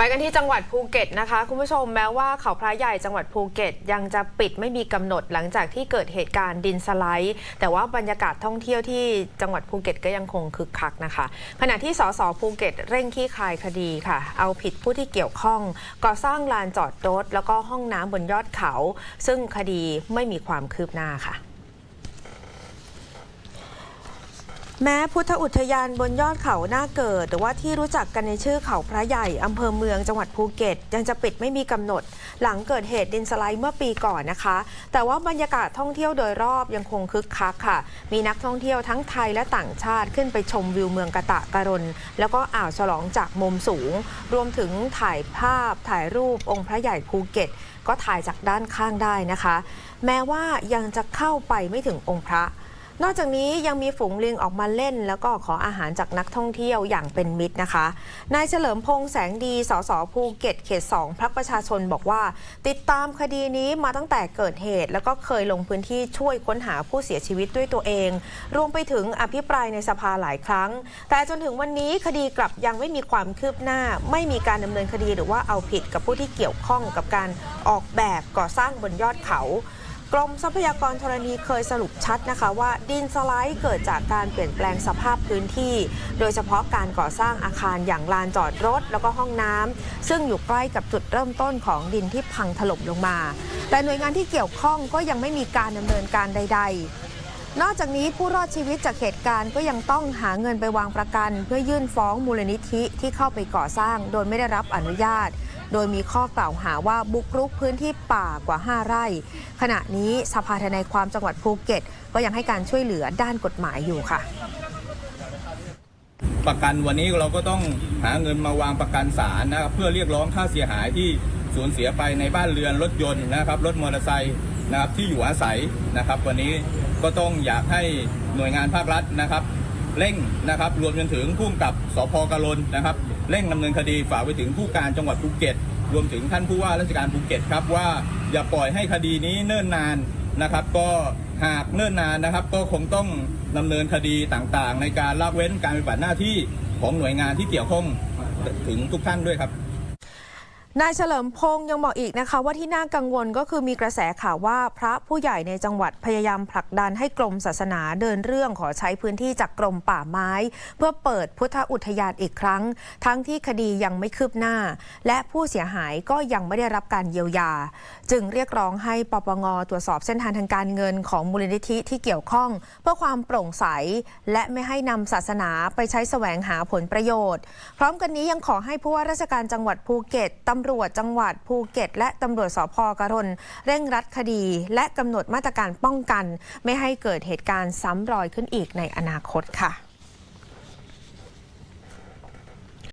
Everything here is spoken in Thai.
ไปกันที่จังหวัดภูเก็ตนะคะ คุณผู้ชมแม้ว่าเขาพระใหญ่จังหวัดภูเก็ต ยังจะปิดไม่มีกำหนดหลังจากที่เกิดเหตุการณ์ดินสไลด์แต่ว่าบรรยากาศท่องเที่ยวที่จังหวัดภูเก็ตก็ยังคงคึกคักนะคะ ขณะที่สสภูเก็ตเร่งขี้คายคดีค่ะ เอาผิดผู้ที่เกี่ยวข้อง ก่อสร้างลานจอดรถแล้วก็ห้องน้ำบนยอดเขา ซึ่งคดีไม่มีความคืบหน้าค่ะ แม้พุทธอุทยานบนยอดเขาหน้าเกิด หรือว่าที่รู้จักกันในชื่อเขาพระใหญ่ อำเภอเมืองจังหวัดภูเก็ต ยังจะปิดไม่มีกำหนด หลังเกิดเหตุดินสไลด์เมื่อปีก่อนนะคะ แต่ว่าบรรยากาศท่องเที่ยวโดยรอบยังคงคึกคักค่ะ มีนักท่องเที่ยวทั้งไทยและต่างชาติขึ้นไปชมวิวเมืองกะตะการนแล้วก็อ่าวฉลองจากมุมสูง รวมถึงถ่ายภาพ ถ่ายรูปองค์พระใหญ่ภูเก็ต ก็ถ่ายจากด้านข้างได้นะคะ แม้ว่ายังจะเข้าไปไม่ถึงองค์พระ นอกจากนี้ยังมีฝูงลิงออกมาเล่น แล้วก็ขออาหารจากนักท่องเที่ยวอย่างเป็นมิตรนะคะ นายเฉลิมพงษ์แสงดี สสภูเก็ตเขต 2พักประชาชนบอกว่า ติดตามคดีนี้มาตั้งแต่เกิดเหตุ แล้วก็เคยลงพื้นที่ช่วยค้นหาผู้เสียชีวิตด้วยตัวเอง รวมไปถึงอภิปรายในสภาหลายครั้ง แต่จนถึงวันนี้คดีกลับยังไม่มีความคืบหน้า ไม่มีการดำเนินคดีหรือว่าเอาผิดกับผู้ที่เกี่ยวข้องกับการออกแบบก่อสร้างบนยอดเขา กรมทรัพยากรธรณีเคยสรุปชัดนะคะว่าดินสไลด์เกิดจากการเปลี่ยนแปลงสภาพพื้นที่ โดยเฉพาะการก่อสร้างอาคารอย่างลานจอดรถ แล้วก็ห้องน้ำซึ่งอยู่ใกล้กับจุดเริ่มต้นของดินที่พังถล่มลงมา แต่หน่วยงานที่เกี่ยวข้องก็ยังไม่มีการดำเนินการใด ๆ นอกจากนี้ผู้รอดชีวิตจากเหตุการณ์ก็ยังต้องหาเงินไปวางประกัน เพื่อยื่นฟ้องมูลนิธิที่เข้าไปก่อสร้าง โดยไม่ได้รับอนุญาต โดยมีข้อกล่าวหาว่าบุกรุกพื้นที่ป่ากว่า 5 ไร่ ขณะนี้สภาทนายความจังหวัดภูเก็ต ก็ยังให้การช่วยเหลือด้านกฎหมายอยู่ค่ะ ประกันวันนี้เราก็ต้องหาเงินมาวางประกันศาลนะครับเพื่อเรียกร้องค่าเสียหายที่สูญเสียไปในบ้านเรือนรถยนต์นะครับรถมอเตอร์ไซค์นะครับที่อยู่อาศัยนะครับ วันนี้ก็ต้องอยากให้หน่วยงานภาครัฐนะครับ เร่งนะครับ รวมจนถึงผู้กำกับสพกาลนนะครับ เร่งดำเนินคดีฝากไปถึงผู้การจังหวัดภูเก็ต รวมถึงท่านผู้ว่าราชการภูเก็ตครับว่าอย่าปล่อยให้คดีนี้เนิ่นนานนะครับ ก็หากเนิ่นนานนะครับ ก็คงต้องดำเนินคดีต่างๆ ในการละเว้นการปฏิบัติหน้าที่ของหน่วยงานที่เกี่ยวข้องถึงทุกท่านด้วยครับ นายเฉลิมพงศ์ยังบอกอีกนะคะ ว่าที่น่ากังวลก็คือมีกระแสข่าวว่าพระผู้ใหญ่ในจังหวัดพยายามผลักดันให้กรมศาสนาเดินเรื่องขอใช้พื้นที่จากกรมป่าไม้ เพื่อเปิดพุทธอุทยานอีกครั้ง ทั้งที่คดียังไม่คืบหน้า และผู้เสียหายก็ยังไม่ได้รับการเยียวยา จึงเรียกร้องให้ปปงตรวจสอบเส้นทางทางการเงินของมูลนิธิที่เกี่ยวข้อง เพื่อความโปร่งใส และไม่ให้นำศาสนาไปใช้แสวงหาผลประโยชน์ พร้อมกันนี้ยังขอให้ผู้ว่าราชการจังหวัดภูเก็ตตำรวจจังหวัดภูเก็ต และตำรวจสพกระรนเร่งรัดคดี และกำหนดมาตรการป้องกัน ไม่ให้เกิดเหตุการณ์ซ้ำรอยขึ้นอีกในอนาคตค่ะ